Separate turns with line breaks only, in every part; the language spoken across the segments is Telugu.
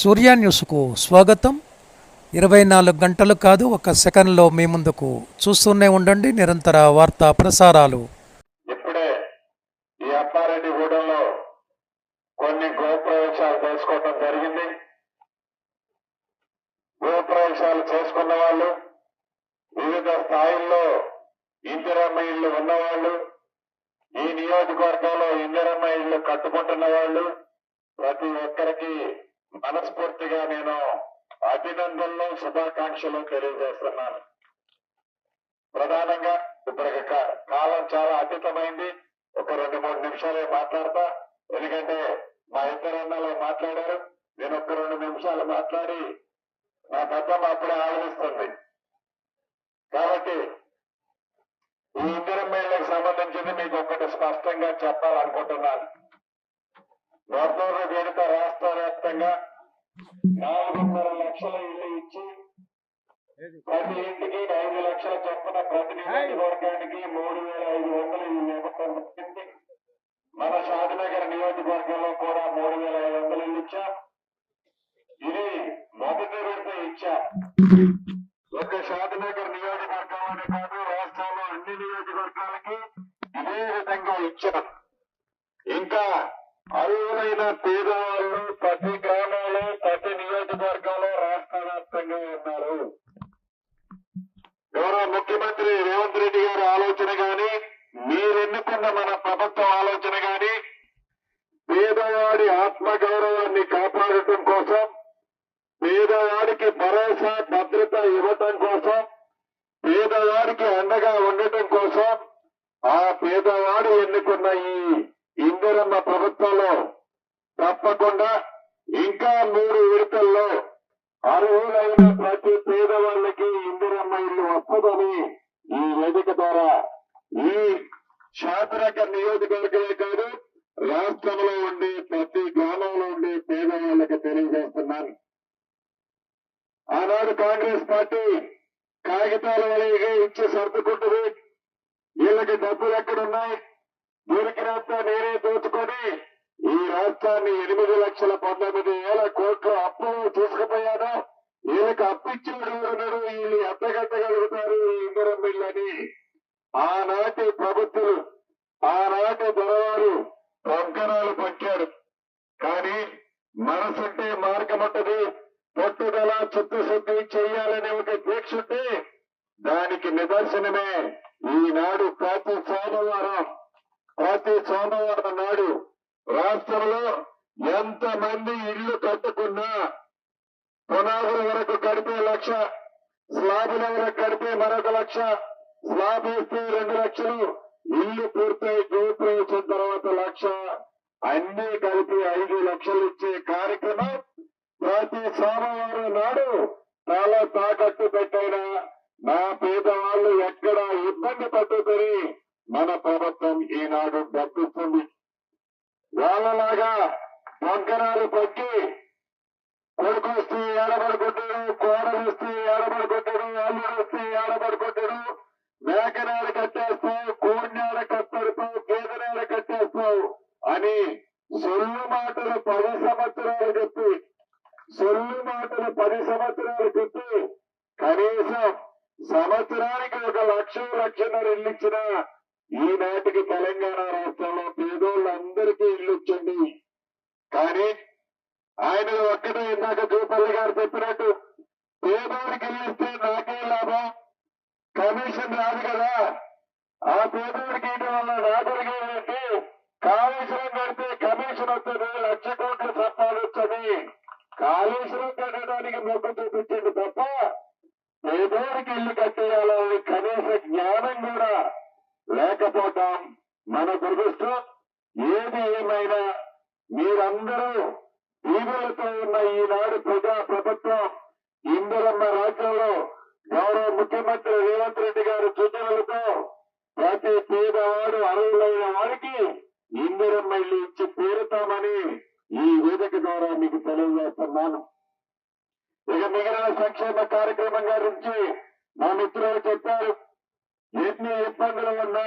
సూర్య న్యూస్కు స్వాగతం. ఇరవై నాలుగు గంటలు కాదు ఒక సెకండ్లో మీ ముందుకు చూస్తూనే ఉండండి. నిరంతర వార్తా ప్రసారాలు.
ఇప్పుడే ఈ అప్పారెడ్డి గూడెంలో కొన్ని గృహప్రవేశాలు చేసుకోవడం జరిగింది. గృహప్రవేశాలు చేసుకున్న వాళ్ళు వివిధ స్థాయిల్లో ఇందిరమ్మ ఇల్లు ఉన్నవాళ్ళు ఈ నియోజకవర్గంలో ఇందిరమ్మ ఇల్లు కట్టుకుంటున్న వాళ్ళు ప్రతి ఒక్కరికి మనస్ఫూర్తిగా నేను అభినందనలు శుభాకాంక్షలు తెలియజేస్తున్నాను. ప్రధానంగా ఇప్పటికి కాలం చాలా అతీతమైంది. ఒక రెండు మూడు నిమిషాలే మాట్లాడతా. ఎందుకంటే మా ఇద్దరు అన్నలు మాట్లాడారు. నేను ఒక రెండు నిమిషాలు మాట్లాడి నా పెద్దమ్మ అప్పుడే ఆలోచిస్తుంది కాబట్టి ఈ ఇద్దరు మేళ్ళకి సంబంధించింది మీకు ఒకటి స్పష్టంగా చెప్పాలనుకుంటున్నాను. మొత్తం విడత రాష్ట్ర వ్యాప్తంగా నాలుగున్నర లక్షల ఇల్లు ఇచ్చి ప్రతి ఇంటికి ఐదు లక్షల చొప్పున ప్రతి నియోజకవర్గానికి మూడు వేల ఐదు వందలు ఇల్లు ఇవ్వడం జరిగింది. మన షాదినగర్ నియోజకవర్గంలో కూడా మూడు వేల ఐదు వందలు ఇల్లు ఇచ్చాం. ఇది మొదటి విడత ఇచ్చా. ఒక షాదినగర్ నియోజకవర్గంలోనే కాదు రాష్ట్రంలో అన్ని నియోజకవర్గాలకి ఇదే విధంగా ఇచ్చాం. ఇంకా అరువులైన పేదవాళ్ళు ప్రతి గ్రామంలో ప్రతి నియోజకవర్గంలో రాష్ట్ర వ్యాప్తంగా ఉన్నారు. గౌరవ ముఖ్యమంత్రి రేవంత్ రెడ్డి గారి ఆలోచన గాని మీరెన్నుకున్న మన ప్రభుత్వం ఆలోచన గాని పేదవాడి ఆత్మగౌరవాన్ని కాపాడటం కోసం పేదవాడికి భరోసా భద్రత ఇవ్వటం కోసం పేదవాడికి అండగా ఉండటం కోసం ఆ పేదవాడు ఎన్నుకున్న ఈ ఇందిరమ్మ ప్రభుత్వంలో తప్పకుండా ఇంకా మూడు విడతల్లో అర్హులైన ప్రతి పేదవాళ్ళకి ఇందిరమ్మ ఇల్లు వస్తుందని ఈ వేదిక ద్వారా ఈ శాతరక నియోజకవర్గమే కాదు రాష్ట్రంలో ఉండే ప్రతి గ్రామంలో ఉండే పేదవాళ్ళకి తెలియజేస్తున్నాను. ఆనాడు కాంగ్రెస్ పార్టీ కాగితాల వలెగా ఇచ్చి సర్దుకుంటుంది. వీళ్ళకి డబ్బులు ఎక్కడున్నాయి? దొరికినంత నేనే దోచుకొని ఈ రాష్ట్రాన్ని ఎనిమిది లక్షల పంతొమ్మిది వేల కోట్లు అప్పులు తీసుకుపోయాను. వీళ్ళకి అప్పిచ్చాడు ఎవరున్నాడు వీళ్ళు ఎంతగట్టగలుగుతారు ఈ ఇందిరం బిల్లని ఆనాటి ప్రభుత్వం ఆనాటి దొరవారు పొంకరాలు పట్టారు కానీ మనసుంటే మార్గం ఉంటది పట్టుదల చిత్తశుద్ధి చెయ్యాలనే ఒక దీక్ష ఉంటే దానికి నిదర్శనమే ఈనాడు ప్రతి సోమవారం. ప్రతి సోమవారం నాడు రాష్ట్రంలో ఎంత మంది ఇల్లు కట్టుకున్నా పునాదుల వరకు కడిపే లక్ష స్లాబుల వరకు కడిపే మరొక లక్ష స్లాబ్ వేస్తే రెండు లక్షలు ఇల్లు పూర్తయి గృహప్రవేశం తర్వాత లక్ష అన్ని కలిపి ఐదు లక్షలు ఇచ్చే కార్యక్రమం ప్రతి సోమవారం నాడు చాలా తాకట్టు పెట్టైనా నా పేదవాళ్ళు ఎక్కడ ఇబ్బంది పట్టుకొని మన ప్రభుత్వం ఈనాడు దక్కుతుంది వాళ్ళలాగా వంకరాలు పట్టి కొడుకొస్తే ఏడబడుకుంటాడు కోడలిస్తే ఏడబడుకుంటాడు అల్లుడిస్తే ఏడబడుకుంటాడు మేకనాడు కట్టేస్తావు కోడినాడ కట్టడుతావు గేదెనాడ కట్టేస్తావు అని సొల్లు మాటలు పది సంవత్సరాలు చెప్పి సొల్లు మాటలు పది సంవత్సరాలు చెప్పి కనీసం సంవత్సరానికి ఒక లక్ష లక్షన్నర ఇల్లు ఇచ్చినా ఈనాటికి తెలంగాణ రాష్ట్రంలో పేదోళ్ళందరికీ ఇల్లు వచ్చింది కానీ ఆయన ఒక్కటే ఇందాక జూపల్లి గారు చెప్పినట్టు పేదోడికి ఇల్లు ఇస్తే నాకే లాభం కమిషన్ రాదు కదా. ఆ పేదోడికి ఇవ్వడం వల్ల నాదుడికి కాళేశ్వరం కడితే కమిషన్ వస్తుంది లక్ష కోట్లు సంపాదించని కాళేశ్వరం కట్టడానికి మొగ్గు చూపించింది తప్ప పేదోడికి ఇల్లు కట్టేయాలని కనీస జ్ఞానం కూడా లేకపోవటం మన దురదృష్టం ఏది ఏమైనా మీరందరూ దీవులతో ఉన్న ఈనాడు ప్రజా ప్రభుత్వం ఇందిరమ్మ రాజ్యంలో గౌరవ ముఖ్యమంత్రి రేవంత్ రెడ్డి గారి సూచనలతో ప్రతి పేదవాడు అర్హులైన వారికి ఇందిరమ్మ ఇల్లు ఇచ్చి తీరుతామని ఈ వేదిక ద్వారా మీకు తెలియజేస్తున్నాను. ఇక మిగిలిన సంక్షేమ కార్యక్రమం గురించి మా మిత్రులు చెప్పారు. ఎన్ని ఇబ్బందులు ఉన్నా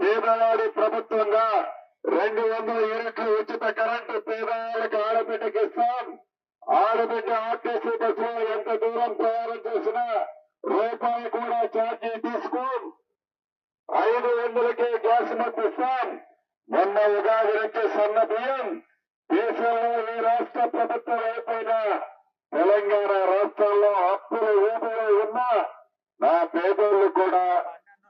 పేదవాడి ప్రభుత్వంగా రెండు వందల యూనిట్లు ఉచిత కరెంటు పేదవాళ్ళకి ఆడబిడ్డకి ఇస్తాం. ఆడబిడ్డ ఆర్టీసీ బస్సులో ఎంత దూరం ప్రయాణం చేసినా రూపాయి కూడా ఛార్జీ తీసుకోం. ఐదు వందలకే గ్యాస్ మద్దతిస్తాం మొన్న ఉగాది నుంచి సన్న బియ్యం. దేశంలో ఈ రాష్ట్ర ప్రభుత్వం అయిపోయిన తెలంగాణ రాష్ట్రాల్లో అప్పుల ఊపిలో ఉన్న నా పేదోళ్ళు కూడా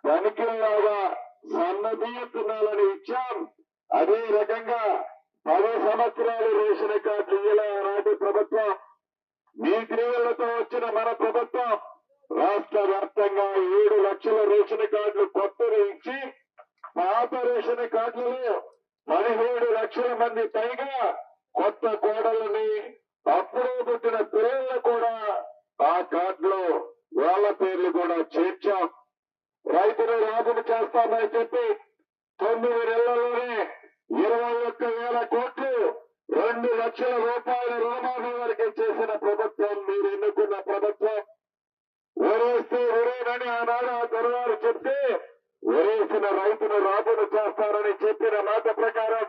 ధనికుల్లాగా సన్న తినాలని ఇచ్చాం. అదే రకంగా పది సంవత్సరాలు రేషన్ కార్డు ఇయ్యలే ఆనాటి ప్రభుత్వం. మీ క్రియలతో వచ్చిన మన ప్రభుత్వం రాష్ట్ర వ్యాప్తంగా ఏడు లక్షల రేషన్ కార్డులు కొత్తవి ఇచ్చి పాత రేషన్ కార్డులలో పదిహేడు లక్షల మంది పైగా కొత్త కోడలని అప్పుడే పుట్టిన పిల్లలు కూడా ఆ కార్డులో వాళ్ళ పేర్లు కూడా చేర్చాం చేస్తామని చెప్పి తొమ్మిది నెలల్లోనే ఇరవై ఒక్క వేల కోట్లు రెండు లక్షల రూపాయల రుణమాఫీ వరకు చేసిన ప్రభుత్వం మీరు ఎన్నుకున్న ప్రభుత్వం. ఒరేస్తే ఒరేనని ఆనాడు ఆ దొరవారు చెప్తే ఒరేసిన రైతును రాజును చేస్తారని చెప్పిన మాట ప్రకారం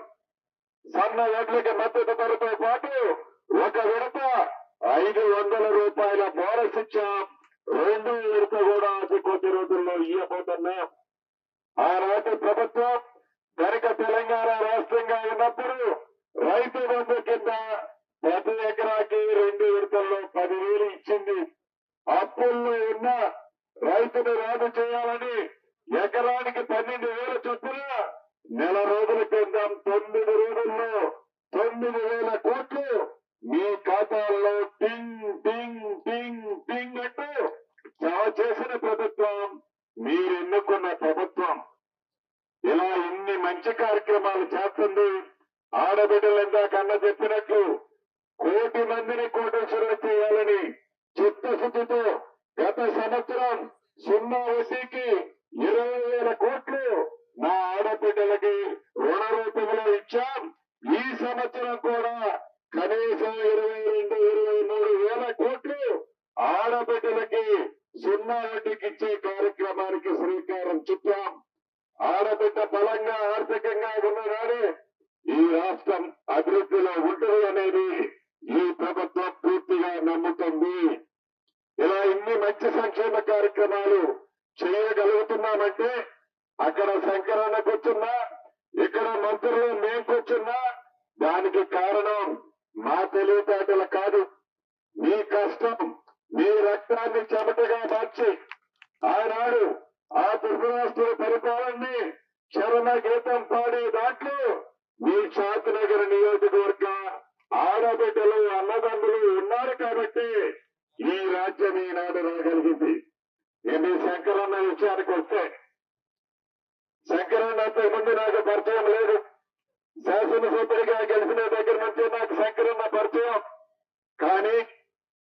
సన్న వడ్లకి మద్దతు ధరతో పాటు ఒక విడత ఐదు వందల రూపాయల బోనస్ ఇచ్చాం రెండో విడత కూడా అతి కొద్ది రోజుల్లో ఇవ్వబోతున్నాం. ఆనాటి ప్రభుత్వం కనుక తెలంగాణ రాష్ట్రంగా ఉన్నప్పుడు రైతు బంధు కింద ప్రతి ఎకరాకి రెండు విడతల్లో పదివేలు ఇచ్చింది. అప్పుల్లో ఉన్న రైతును రాజు చేయాలని ఎకరానికి పన్నెండు వేల చొప్పున నెల రోజుల క్రితం తొమ్మిది రోజుల్లో తొమ్మిది వేల కోట్లు మీ ఖాతాల్లో టింగ్ టింగ్ టింగ్ బిడ్డలు ఇందాక అన్న చెప్పినట్లు కోటి మందిని కోటేశ్వరులు చేయాలని చిత్తశుద్ధితో గత సంవత్సరం సున్నా వడ్డీకి ఇరవై వేల కోట్లు నా ఆడబిడ్డలకి రుణ రూపంలో ఇచ్చాం. ఈ సంవత్సరం కూడా కనీసం ఇరవై రెండు ఇరవై మూడు వేల కోట్లు ఆడబిడ్డలకి సున్నా వడ్డీకి ఇచ్చే కార్యక్రమానికి శ్రీకారం చుట్టాం. ఆడబిడ్డ బలంగా ఆర్థికంగా ఉన్నగానే ఈ రాష్ట్రం అభివృద్ధిలో ఉంటుంది అనేది ఈ ప్రభుత్వం పూర్తిగా నమ్ముతుంది. ఇలా ఇన్ని మంచి సంక్షేమ కార్యక్రమాలు చేయగలుగుతున్నామంటే అక్కడ శంకరన్న కూర్చున్నా ఇక్కడ మంత్రులు మేం కూర్చున్నా దానికి కారణం మా తెలివితేటల కాదు. మీ కష్టం మీ రక్తాన్ని చెమటగా మార్చి ఆనాడు ఆ దుర్గరాష్ట్రుల పరిపాలనని చరణ గీతం పాడే దాంట్లో మీ శాంతినగర్ నియోజకవర్గ ఆడబిడ్డలు అన్నదమ్ములు ఉన్నారు కాబట్టి ఈ రాజ్యం ఈనాడు రాగలిగింది. ఇది శంకరన్న విషయానికి వస్తే శంకరన్న ముందు నాకు పరిచయం లేదు. శాసనసభ్యుడిగా గెలిచిన దగ్గర నుంచి నాకు శంకరన్న పరిచయం. కానీ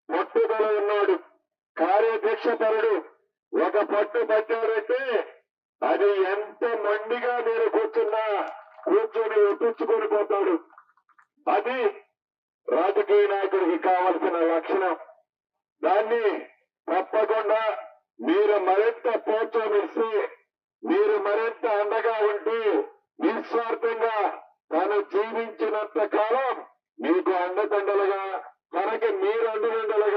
పట్టుదల ఉన్నాడు. కార్యదీక్ష పరుడు ఒక పట్టు పట్టాడంటే అది ఎంత మండిగా మీరు కూర్చున్నా కూర్చొని ఒప్పించుకొని పోతాడు. అది రాజకీయ నాయకుడికి కావలసిన లక్షణం. దాన్ని తప్పకుండా మీరు మరింత ప్రోత్సహిస్తే మీరు మరింత అండగా ఉంటూ నిస్వార్థంగా తను జీవించినంత కాలం మీకు అండదండలుగా తనకి మీరు అండదండలుగా